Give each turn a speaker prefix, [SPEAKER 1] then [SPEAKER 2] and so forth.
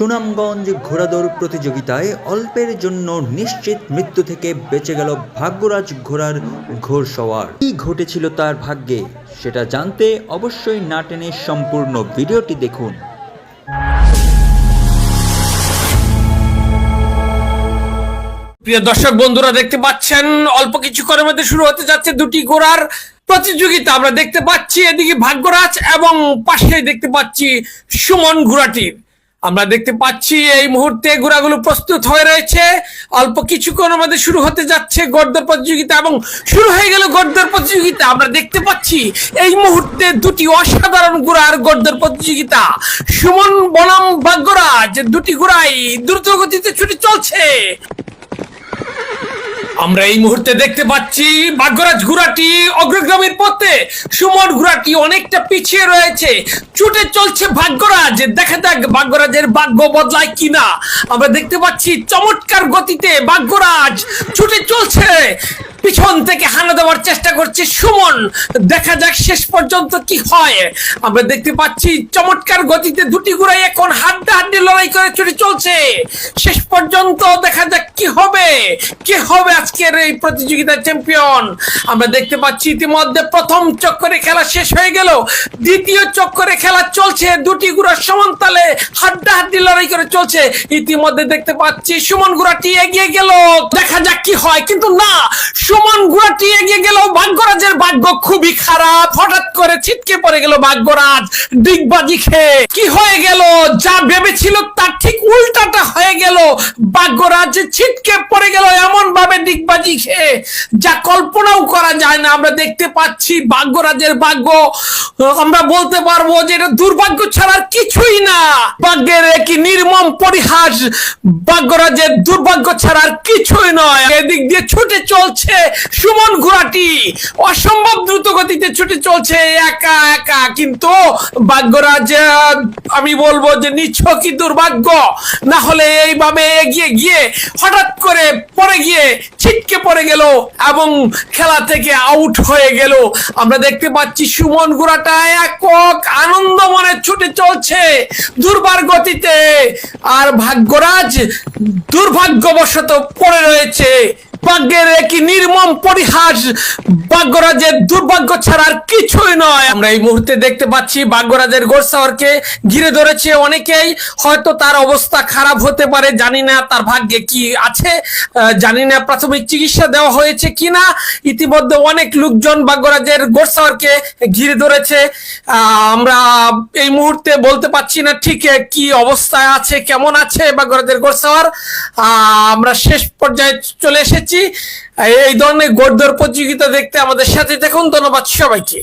[SPEAKER 1] সুনামগঞ্জ ঘোড়াদৌড় প্রতিযোগিতায় অল্পের জন্য নিশ্চিত মৃত্যু থেকে বেঁচে গেল ভাগ্যরাজ ঘোড়ার ঘোড়সওয়ার। কি ঘটেছিল তার ভাগ্যে, সেটা জানতে অবশ্যই না টেনে সম্পূর্ণ ভিডিওটি দেখুন।
[SPEAKER 2] প্রিয় দর্শক, বন্ধুরা দেখতে পাচ্ছেন, অল্প কিছুক্ষণের মধ্যে শুরু হতে যাচ্ছে দুটি ঘোড়ার প্রতিযোগিতা। আমরা দেখতে পাচ্ছি এদিকে ভাগ্যরাজ এবং পাশে দেখতে পাচ্ছি সুমন ঘোড়াটির আমরা দেখতে পাচ্ছি এই মুহূর্তে ঘোড়াগুলো প্রস্তুত হয়ে রয়েছে। অল্প কিছুক্ষণ আমাদের শুরু হতে যাচ্ছে গর্দর প্রতিযোগিতা এবং শুরু হয়ে গেল গর্দর প্রতিযোগিতা। আমরা দেখতে পাচ্ছি এই মুহূর্তে দুটি অসাধারণ ঘোড়ার গর্দর প্রতিযোগিতা। সুমন বনাম ভাগ্যরাজ, দুটি ঘোড়াই দ্রুত গতিতে ছুটে চলছে। আমরা এই মুহূর্তে দেখতে পাচ্ছি ভাগ্যরাজ ঘোড়াটি অগ্রগামীর পথে। সুমন ঘোড়াটি অনেকটা পিছিয়ে রয়েছে। ছুটে চলছে ভাগ্যরাজ দেখা যাক ভাগ্যরাজের ভাগ্য বদলায় কিনা। আমরা দেখতে পাচ্ছি চমৎকার গতিতে ভাগ্যরাজ ছুটে চলছে। পিছন থেকে হানা দেওয়ার চেষ্টা করছে। সুমন, দেখা যাক শেষ পর্যন্ত কি হয়। আমরা দেখতে পাচ্ছি চমৎকার গতিতে দুটি ঘোড়াই এখন হাড্ডা হাড্ডি লড়াই করে ছুটে চলছে। শেষ পর্যন্ত দেখা যাক কি হবে। কি হবে আজকের এই প্রতিযোগিতার চ্যাম্পিয়ন আমরা দেখতে পাচ্ছি ইতিমধ্যে প্রথম চক্করে খেলা শেষ হয়ে গেল। দ্বিতীয় চক্করে খেলা চলছে। দুটি ঘোড়া সমান তালে হাড্ডা হাড্ডি লড়াই করে চলছে। ইতিমধ্যে দেখতে পাচ্ছি সুমন গুড়াটি এগিয়ে গেল। দেখা যাক কি হয়। কিন্তু না সুমন ঘোড়াটি এগিয়ে গেল। ভাগ্যরাজের ভাগ্য খুবই খারাপ। হঠাৎ করে ছিটকে পড়ে গেল ভাগ্যরাজ ডিগবাজি খেয়ে কি হয়ে গেল? যা ভেবেছিল তার ঠিক উল্টাটা হয়ে গেল। ভাগ্যরাজ ছিটকে পড়ে গেল এমন ভাবে ডিগবাজি খেয়ে। যা কল্পনাও করা যায় না। আমরা দেখতে পাচ্ছি ভাগ্যরাজের ভাগ্য। আমরা বলতে পারব যে এটা দুর্ভাগ্য ছাড়া কিছুই না। ভাগ্যের একই নির্মম পরিহাস? ভাগ্যরাজের দুর্ভাগ্য ছাড়া আর কিছুই নয়। এদিক দিয়ে ছুটে চলছে সুমন ঘোড়াটি। অসম্ভব দ্রুত গতিতে ছুটে চলছে, একা একা। কিন্তু ভাগ্যরাজ, আমি বলব যে নিছকই দুর্ভাগ্য। না হলে এইভাবে এগিয়ে গিয়ে হঠাৎ করে পড়ে গিয়ে ছিটকে পড়ে গেল এবং খেলা থেকে আউট হয়ে গেল। আমরা দেখতে পাচ্ছি সুমন ঘোড়াটা একক আনন্দ মনে ছুটে চলছে। দুর্বার গতিতে আর ভাগ্যরাজ দুর্ভাগ্যবশত পড়ে রয়েছে। ভাগ্যের একই নির্মম পরিহাস। ভাগ্যরাজের দুর্ভাগ্য ছাড়া আর কিছুই নয়। আমরা এই মুহূর্তে দেখতে পাচ্ছি ভাগ্যরাজের গোরসাওয়ারকে ঘিরে ধরেছে অনেকেই। হয়তো তার অবস্থা খারাপ হতে পারে, জানি না তার ভাগ্যে কি আছে জানি না প্রাথমিক চিকিৎসা দেওয়া হয়েছে কিনা। ইতিমধ্যে অনেক লোকজন ভাগ্যরাজের গোরসাওয়ারকে ঘিরে ধরেছে। আমরা এই মুহূর্তে বলতে পারছি না ঠিক কি অবস্থায় আছে, কেমন আছে ভাগ্যরাজের গোরসাওয়ার আমরা শেষ পর্যায়ে চলে এসেছি। এই ধরনের গোড়দৌড় প্রতিযোগিতা দেখতে আমাদের সাথে দেখুন ধন্যবাদ সবাইকে।